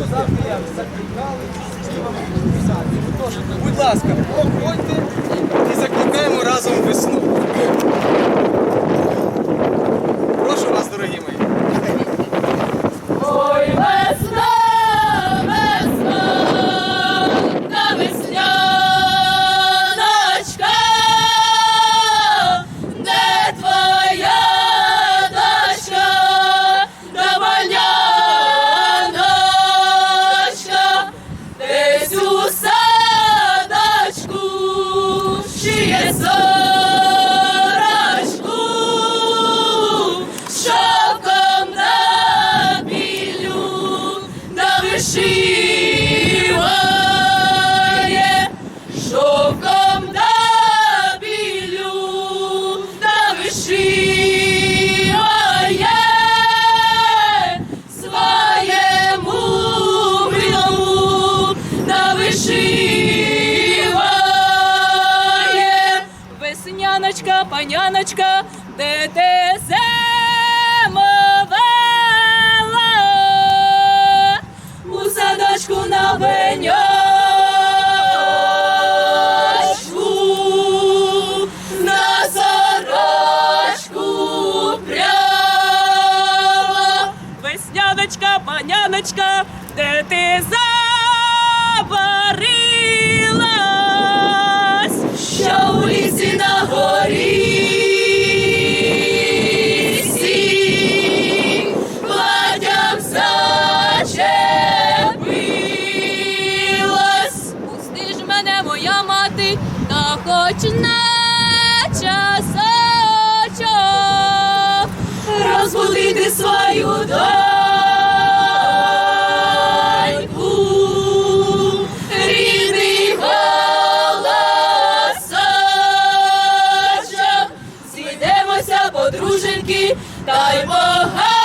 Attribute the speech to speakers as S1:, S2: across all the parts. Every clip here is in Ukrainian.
S1: сказати, як закликали співами імпровізації. Тож, будь ласка, проходьте і закликаємо разом весну.
S2: паняночка, де те замовила у садочку на веньо. свою доньку, рідний голосачок, зійдемося, подруженьки, дай Бога.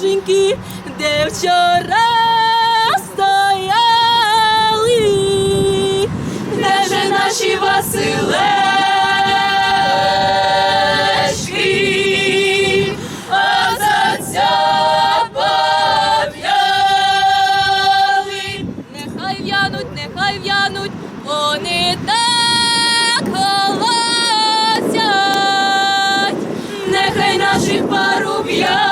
S2: дороженьки, де вчора стояли, де ж наші Василечки, а зацяпав'яли. Нехай в'януть, нехай в'януть, вони так нехай наші паруб'ять.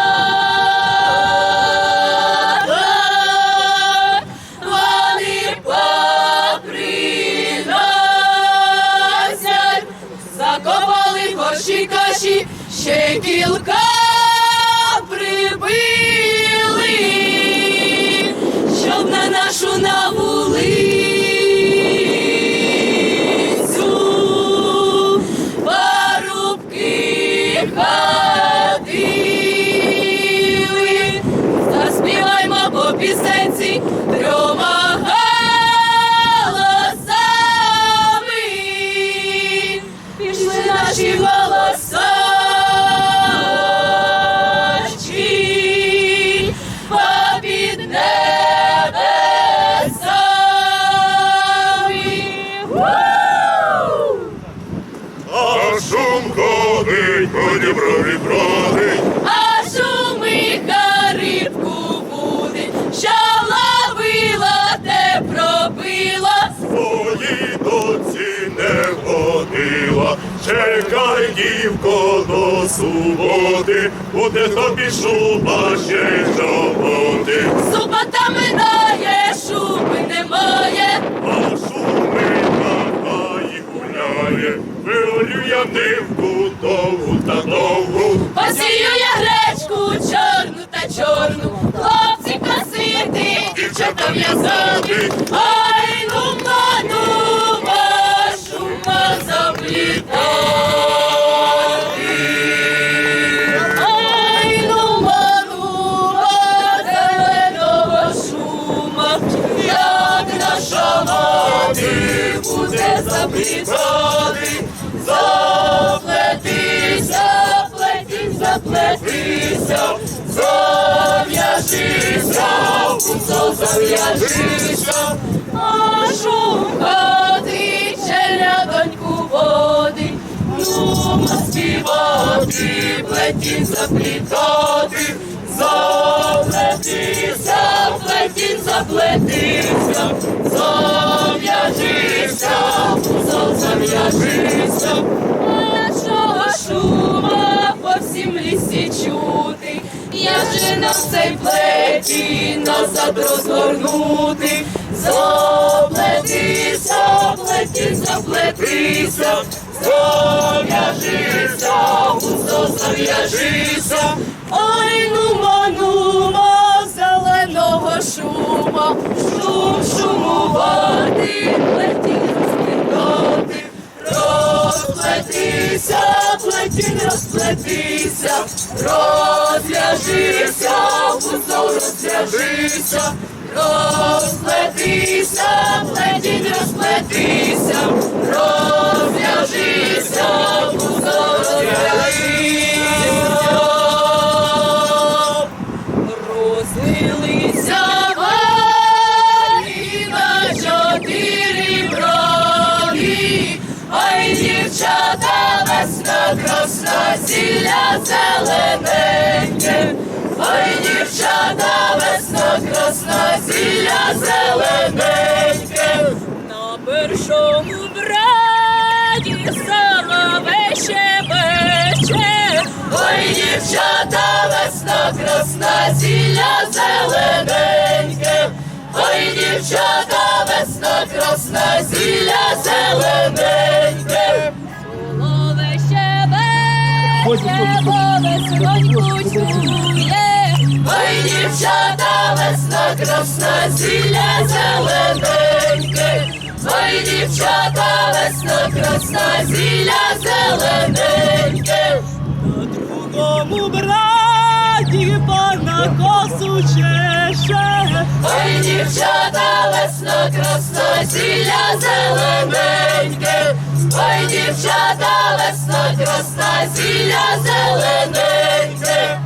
S2: пісенці трьома голосами. Пішли наші голосочки,
S3: побідне. Гордівко до суботи, буде тобі шуба ще чоботи.
S2: Субота! буде запліт, заплетися, заплетись, заплетися, зав'яжися, кусо зав'яжися, а шукати челядоньку води, ну співати, плетіть заплітати, заплетись, заплетись заплетися, зав'яжися, зав'яжися, а чого шума по всім лісі чути, я же на цей плеті назад розгорнути, заплетися, плеті, заплетися, зав'яжися, зав'яжися, ой, нума, шума, шум шумувати, плеті розплітати, розплетися, плетінь розплетися, розв'яжися, вузол розв'яжися, розплетися, плетінь розплетися, розв'яжися, красна зілля зелененьке, на першому браді соловей щебече, ой дівчата весна красна зілля зелененьке, ой дівчата весна красна зілля зелененьке. Красна зілля зелененьке, ой дівчата весна красна зілля зелененьке.
S4: На другому браді пана косу чеше,
S2: Ой, дівчата, весна красна, зілля зелененьке. Ой, дівчата, весна красна, зілля зелененьке.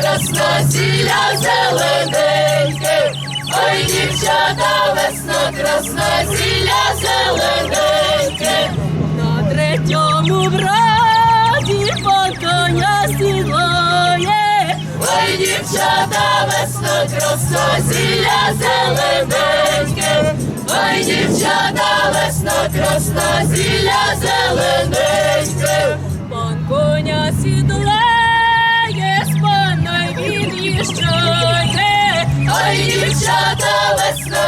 S2: Красна, зілля зелененьке. Ой, дівчата, весна красна, зілля зелененьке.
S4: на третьому браді пан коня сілає,
S2: Ой, дівчата, весна красна, зілля зелененьке. Ой, дівчата, весна красна, зілля зелененьке.
S4: пан коня сідлає,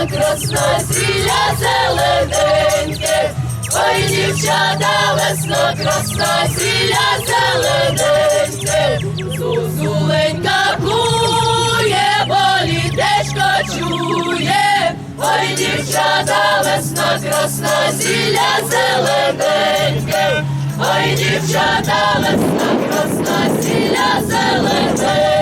S2: красна, зілля зелененьке. Ой, дівчата, весна красна, зілля зелененьке. Зузуленька кує, бо літечко чує. Ой, дівчата, весна красна, зілля зелененьке. Ой, дівчата, весна красна, зілля зелененьке.